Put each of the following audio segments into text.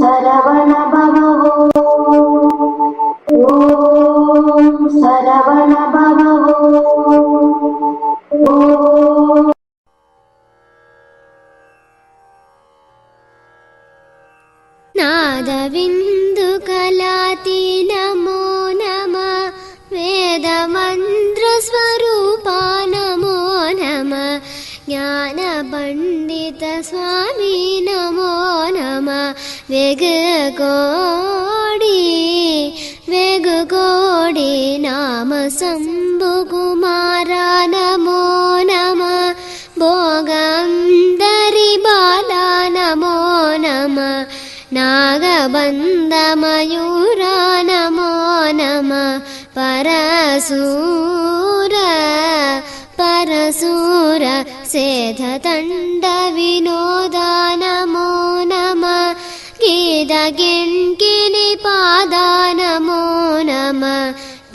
సరవణ భవో. ఓం సరవణ భవో. నాదవిన్ वेगकोडि वेगकोडि नाम शम्भुकुमारा नमो नमः भोगन्दरि बाला नमो नमः नागबन्धमयूरा नमो नमः परसूर परसूर सेधतण्डविनोदा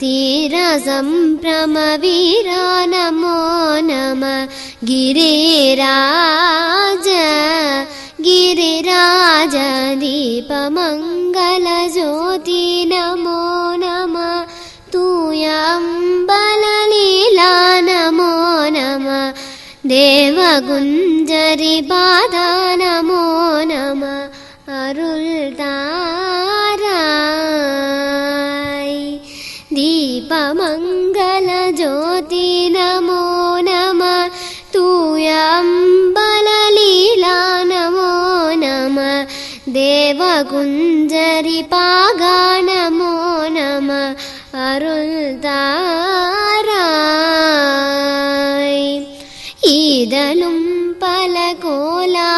तीरसम्भ्रमवीरा नमो। नमः गिरिराज गिरिराज दीपमङ्गलज्योति नमो। नमः तूयम्बललीला नमो। नमः देवगुञ्जरिपादा नमः ദേവകുഞ്ചരി പാഗാനമോ നമ അരുൾ ഈതലും പല കോലാലഭൂജയും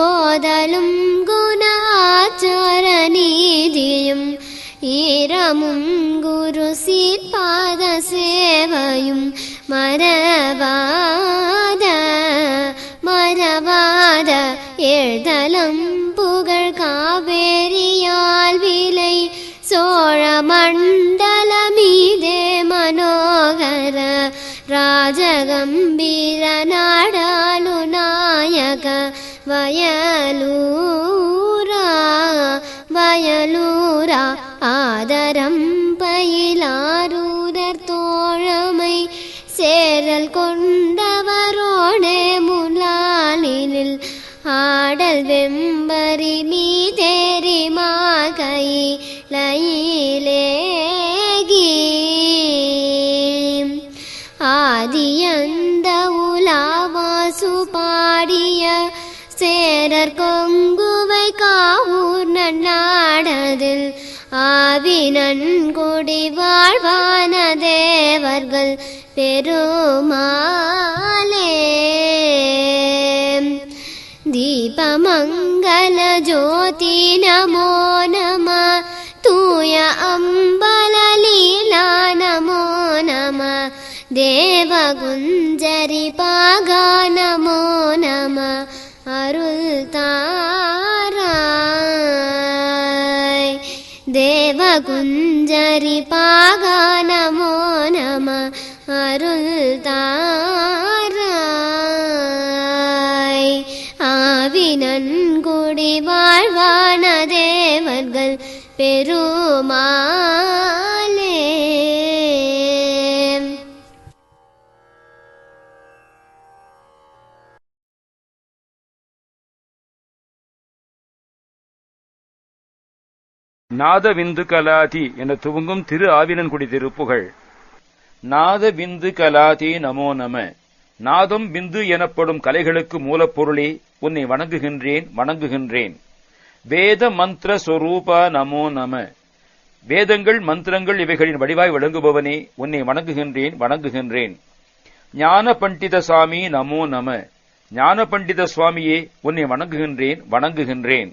ഓതലും ഗുണാചരണീതിയും ഈരമും ഗുരുസീ പാദസേവയും മരവാ நம் புகழ் காவேரியால் விலை சோழ மண்டலமீதே மனோகர ராஜகம்பீர நாடாலு நாயக வயலூரா வயலூரா ஆதரம் பயிலாரூரர் தோழமை சேரல் கொண்ட கடல் வெம்பரி நீ தேரி மாகை லயிலேகி ஆதியந்த உலாவாசு பாடிய சேரர் கொங்குவை காவூர் நன்னாடதில் ஆவினன்குடி வாழ்வான தேவர்கள் பெருமா ஜோதி நமோ நம தூய அம்பலலீலா நமோ நம தேவகுஞ்சரி பாகா நமோ நம அருள் தாராய் தேவகுஞ்சரி பாகா நமோ நம அருள் தாராய் ஆவினன்குடி வாழ்வான தேவர்கள் பெருமாளே. நாத விந்து கலாதி என துவங்கும் திரு ஆவினன்குடி திருப்புகழ் நாத விந்து கலாதி நமோ நம. நாதம் பிந்து எனப்படும் கலைகளுக்கு மூலப்பொருளே உன்னை வணங்குகின்றேன் வணங்குகின்றேன். வேத மந்திர சொரூபா நமோ நம. வேதங்கள் மந்திரங்கள் இவைகளின் வடிவாய் விளங்குபவனே உன்னை வணங்குகின்றேன் வணங்குகின்றேன். ஞான பண்டித சாமி நமோ நம. ஞான பண்டித சுவாமியே உன்னை வணங்குகின்றேன் வணங்குகின்றேன்.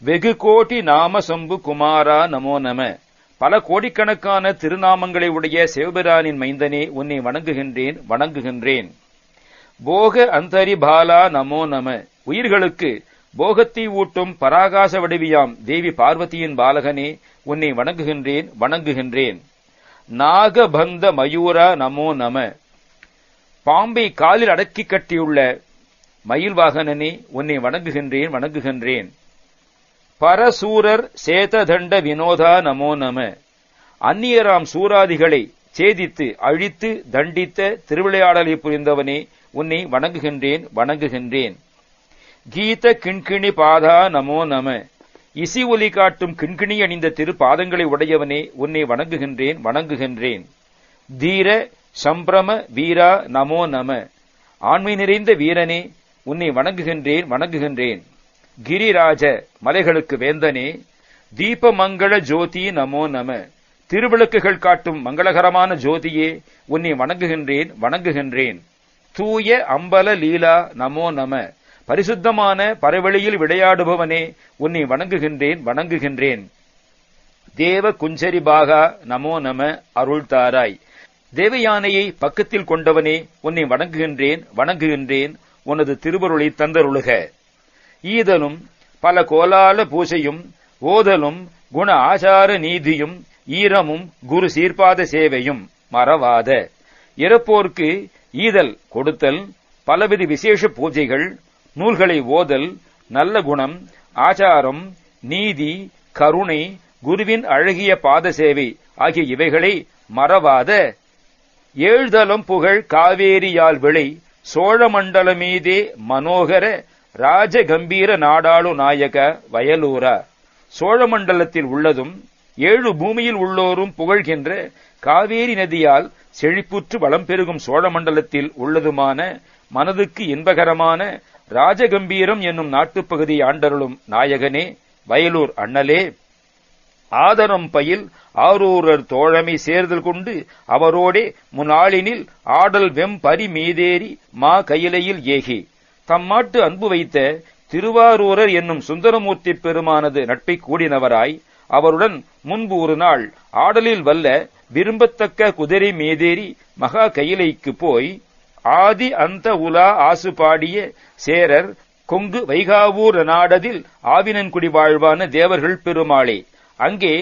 வெகு கோடி நாம சம்பு குமாரா நமோ நம. பல கோடிக்கணக்கான திருநாமங்களை உடைய சிவபிரானின் மைந்தனே உன்னை வணங்குகின்றேன் வணங்குகின்றேன். போக அந்தரி பாலா நமோ நம. உயிர்களுக்கு போகத்தை ஊட்டும் பராகாச வடிவியாம் தேவி பார்வதியின் பாலகனே உன்னை வணங்குகின்றேன் வணங்குகின்றேன். நாகபந்த மயூரா நமோ நம. பாம்பை காலில் அடக்கி கட்டியுள்ள மயில் வாகனனே உன்னை வணங்குகின்றேன் வணங்குகின்றேன். பரசூரர் சேததண்ட வினோதா நமோ நம. அந்நியராம் சூராதிகளை சேதித்து அழித்து தண்டித்த திருவிளையாடலை புரிந்தவனே உன்னை வணங்குகின்றேன் வணங்குகின்றேன். கீத கிண்கிணி பாதா நமோ நம. இசி ஒலி காட்டும் கிண்கிணி அணிந்த திரு பாதங்களை உடையவனே உன்னை வணங்குகின்றேன் வணங்குகின்றேன். தீர சம்பிரம வீரா நமோ நம. ஆண்மை நிறைந்த வீரனே உன்னை வணங்குகின்றேன் வணங்குகின்றேன். கிரிராஜ மலைகளுக்கு வேந்தனே. தீபமங்கள ஜோதி நமோ நம. திருவிளக்குகள் காட்டும் மங்களகரமான ஜோதியே உன்னை வணங்குகின்றேன் வணங்குகின்றேன். தூய அம்பல லீலா நமோ நம. பரிசுத்தமான பரவெளியில் விளையாடுபவனே உன்னை வணங்குகின்றேன் வணங்குகின்றேன். தேவ குஞ்சரி பாகா நமோ நம அருள் தாராய். தேவயானையை பக்கத்தில் கொண்டவனே உன்னை வணங்குகின்றேன் வணங்குகின்றேன். உனது திருவருளை தந்தருளுக. ஈதலும் பல கோலால பூசையும் ஓதலும் குண ஆசார நீதியும் ஈரமும் குரு சீர்பாத சேவையும் மறவாத. இறப்போர்க்கு ஈதல் கொடுத்தல் பலவித விசேஷ பூஜைகள் நூல்களை ஓதல் நல்ல குணம் ஆச்சாரம் நீதி கருணை குருவின் அழகிய பாத சேவை ஆகிய இவைகளை மறவாத ஏழ்தலம் புகழ் காவேரியால் விளை சோழமண்டல மீதே மனோகர ராஜ கம்பீர நாடாளு நாயக வயலூரா. சோழமண்டலத்தில் உள்ளதும் ஏழு பூமியில் உள்ளோரும் புகழ்கின்ற காவேரி நதியால் செழிப்புற்று வளம் பெருகும் சோழமண்டலத்தில் உள்ளதுமான மனதுக்கு இன்பகரமான ராஜகம்பீரம் என்னும் நாட்டுப்பகுதி ஆண்டருளும் நாயகனே வயலூர் அண்ணலே. ஆதரம் பயில் ஆரூரர் தோழமை சேர்தல் கொண்டு அவரோடே முன்னாளினில் ஆடல் வெம்பரி மீதேறி மா கையிலையில் ஏகி. தம்மாட்டு அன்பு வைத்த திருவாரூரர் என்னும் சுந்தரமூர்த்தி பெருமானது நட்பை கூடினவராய் அவருடன் முன்பு ஒரு நாள் ஆடலில் வல்ல விரும்பத்தக்க குதிரை மேதேறி மகா கையிலைக்கு போய் ஆதி அந்த உலா ஆசு பாடிய சேரர் கொங்கு வைகாவூர் நாடதில் ஆவினன்குடி வாழ்வான தேவர்கள் பெருமாளே. அங்கே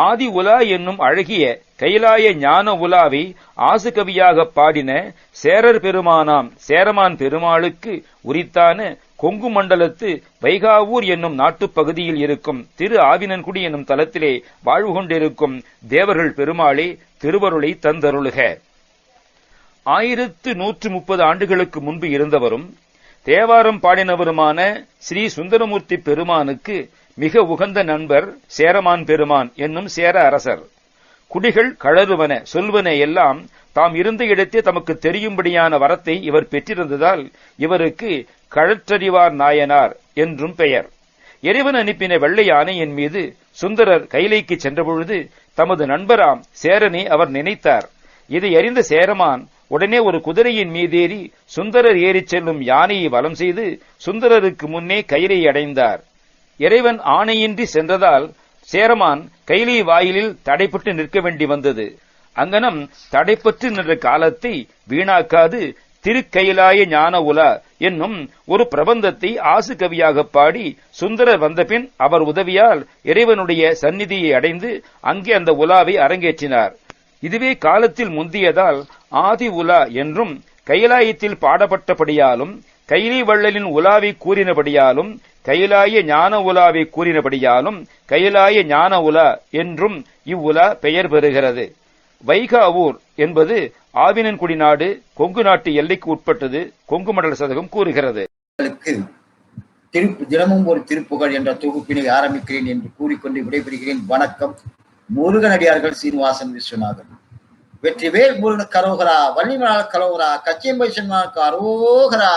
ஆதி உலா என்னும் அழகிய கைலாய ஞான உலாவை ஆசுகவியாக பாடின சேரர் பெருமானாம் சேரமான் பெருமாளுக்கு உரித்தான கொங்கு மண்டலத்து வைகாவூர் என்னும் நாட்டுப் பகுதியில் இருக்கும் திரு ஆவினன்குடி என்னும் தலத்திலே வாழ்வு கொண்டிருக்கும் தேவர்கள் பெருமாளே திருவருளை தந்தருளுக. ஆயிரத்து நூற்று முப்பது ஆண்டுகளுக்கு முன்பு இருந்தவரும் தேவாரம் பாடினவருமான ஸ்ரீ சுந்தரமூர்த்தி பெருமானுக்கு மிக உகந்த நண்பர் சேரமான் பெருமான் என்னும் சேர அரசர். குடிகள் கழறுவன சொல்வன எல்லாம் தாம் இருந்த இடத்தே தமக்கு தெரியும்படியான வரத்தை இவர் பெற்றிருந்ததால் இவருக்கு கழற்றறிவார் நாயனார் என்றும் பெயர். இறைவன் அனுப்பின வெள்ளை யானையின் மீது சுந்தரர் கைலைக்கு சென்றபொழுது தமது நண்பராம் சேரனை அவர் நினைத்தார். இதை அறிந்த சேரமான் உடனே ஒரு குதிரையின் மீதேறி சுந்தரர் ஏறிச் செல்லும் யானையை வலம் செய்து சுந்தரருக்கு முன்னே கயிலை அடைந்தார். இறைவன் ஆணையின்றி சென்றதால் சேரமான் கைலை வாயிலில் தடைப்பட்டு நிற்க வேண்டி வந்தது. அங்கனம் தடைப்பட்டு நின்ற காலத்தை வீணாக்காது திருக்கைலாய ஞான உலா என்னும் ஒரு பிரபந்தத்தை ஆசு கவியாக பாடி சுந்தரர் வந்தபின் அவர் உதவியால் இறைவனுடைய சந்நிதியை அடைந்து அங்கே அந்த உலாவை அரங்கேற்றினார். இதுவே காலத்தில் முந்தியதால் ஆதி உலா என்றும் கைலாயத்தில் பாடப்பட்டபடியாலும் கைலி வள்ளலின் உலாவை கூறினபடியாலும் கைலாய ஞான உலாவை கூறினபடியாலும் கைலாய ஞான உலா என்றும் இவ்வுலா பெயர் பெறுகிறது. வைகாவூர் என்பது ஆவினன்குடி நாடு கொங்கு நாட்டு எல்லைக்கு உட்பட்டது கொங்கு மண்டல சதகம் கூறுகிறது. திருப்பு தினமும் ஒரு திருப்புகழ் என்ற தொகுப்பினை ஆரம்பிக்கிறேன் என்று கூறிக்கொண்டு விடைபெறுகிறேன். வணக்கம். முருகனடியார்கள் சீனிவாசன் விஸ்வநாதன். வெற்றிவேல் முருகன் கரோகரா வள்ளிமலா கரோகரா கச்சியம்பை சென்மானுக்கு கரோகரா